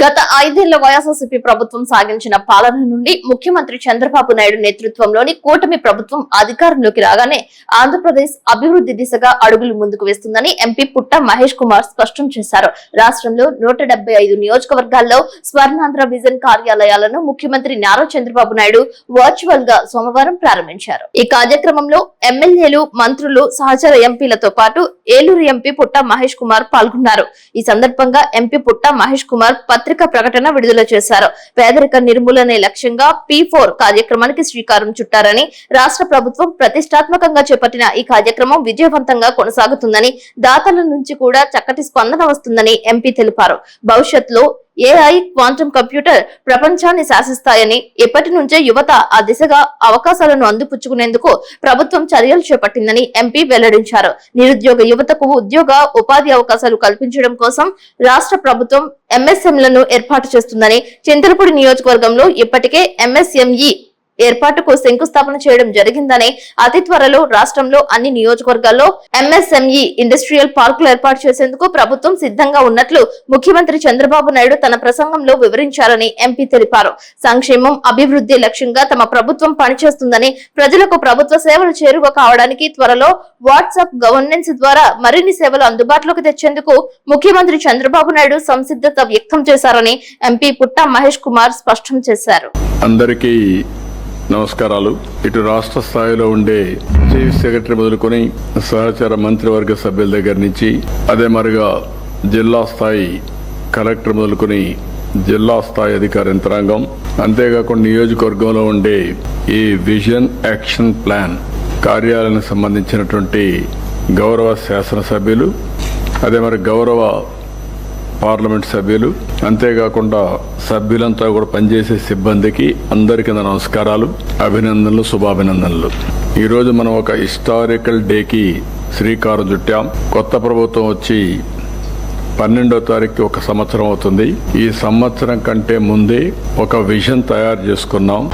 గత ఐదేళ్ళ వైఎస్ఆర్సీపీ ప్రభుత్వం సాగించిన పాలన నుండి ముఖ్యమంత్రి చంద్రబాబు నాయుడు నేతృత్వంలోని కూటమి ప్రభుత్వం అధికారంలోకి రాగానే ఆంధ్రప్రదేశ్ అభివృద్ధి దిశగా అడుగులు ముందుకు వేస్తుందని ఎంపీ పుట్ట మహేష్ కుమార్ స్పష్టం చేశారు. రాష్ట్రంలో నూట నియోజకవర్గాల్లో స్వర్ణాంధ్ర విజన్ కార్యాలయాలను ముఖ్యమంత్రి నారా చంద్రబాబు నాయుడు వర్చువల్గా సోమవారం ప్రారంభించారు. ఈ కార్యక్రమంలో ఎమ్మెల్యేలు మంత్రులు సహచర ఎంపీలతో పాటు ఏలూరు ఎంపీ పుట్ట మహేష్ కుమార్ పాల్గొన్నారు. ఈ సందర్భంగా ఎంపీ పుట్ట మహేష్ కుమార్ పత్రికా ప్రకటన విడుదల చేశారు. పేదరిక నిర్మూలనే లక్ష్యంగా పి ఫోర్ కార్యక్రమానికి శ్రీకారం చుట్టారని రాష్ట్ర ప్రభుత్వం ప్రతిష్టాత్మకంగా చేపట్టిన ఈ కార్యక్రమం విజయవంతంగా కొనసాగుతుందని దాతల నుంచి కూడా చక్కటి స్పందన వస్తుందని ఎంపీ తెలిపారు. భవిష్యత్తులో ఏఐ క్వాంటం కంప్యూటర్ ప్రపంచాన్ని శాసిస్తాయని ఇప్పటి నుంచే యువత ఆ దిశగా అవకాశాలను అందిపుచ్చుకునేందుకు ప్రభుత్వం చర్యలు చేపట్టిందని ఎంపీ వెల్లడించారు. నిరుద్యోగ యువతకు ఉద్యోగ ఉపాధి అవకాశాలు కల్పించడం కోసం రాష్ట్ర ప్రభుత్వం ఎంఎస్ఎంలను ఏర్పాటు చేస్తుందని చింతలపూడి నియోజకవర్గంలో ఇప్పటికే ఎంఎస్ఎంఈ ఏర్పాటుకు శంకుస్థాపన చేయడం జరిగిందని అతి త్వరలో రాష్ట్రంలో అన్ని నియోజకవర్గాల్లో ఎంఎస్ఎంఈ ఇండస్ట్రియల్ పార్కులు ఏర్పాటు చేసేందుకు ప్రభుత్వం సిద్ధంగా ఉన్నట్లు ముఖ్యమంత్రి చంద్రబాబు నాయుడు తన ప్రసంగంలో వివరించారని ఎంపీ తెలిపారు. సంక్షేమం అభివృద్ధి లక్ష్యంగా తమ ప్రభుత్వం పనిచేస్తుందని ప్రజలకు ప్రభుత్వ సేవలు చేరువ కావడానికి త్వరలో వాట్సాప్ గవర్నెన్స్ ద్వారా మరిన్ని సేవలు అందుబాటులోకి తెచ్చేందుకు ముఖ్యమంత్రి చంద్రబాబు నాయుడు సంసిద్ధత వ్యక్తం చేశారని ఎంపీ పుట్ట మహేష్ కుమార్ స్పష్టం చేశారు. అందరికీ నమస్కారాలు. ఇటు రాష్ట్ర స్థాయిలో ఉండే చీఫ్ సెక్రటరీ మొదలుకొని సహచార మంత్రివర్గ సభ్యుల దగ్గర నుంచి అదే మరిగా జిల్లా స్థాయి కలెక్టర్ మొదలుకొని జిల్లా స్థాయి అధికార యంత్రాంగం. అంతేకాకుండా నియోజకవర్గంలో ఉండే ఈ విజన్ యాక్షన్ ప్లాన్ కార్యాలయానికి సంబంధించినటువంటి గౌరవ శాసనసభ్యులు అదే మరి గౌరవ పార్లమెంట్ సభ్యులు అంతేకాకుండా సభ్యులంతా కూడా పనిచేసే సిబ్బందికి అందరికీ నా నమస్కారాలు అభినందనలు శుభాభినందనలు. ఈరోజు మనం ఒక హిస్టారికల్ డేకి శ్రీకారం చుట్టాం. కొత్త ప్రభుత్వం వచ్చి పన్నెండో తారీఖు ఒక సంవత్సరం అవుతుంది. ఈ సంవత్సరం కంటే ముందే ఒక విజన్ తయారు చేసుకున్నాం.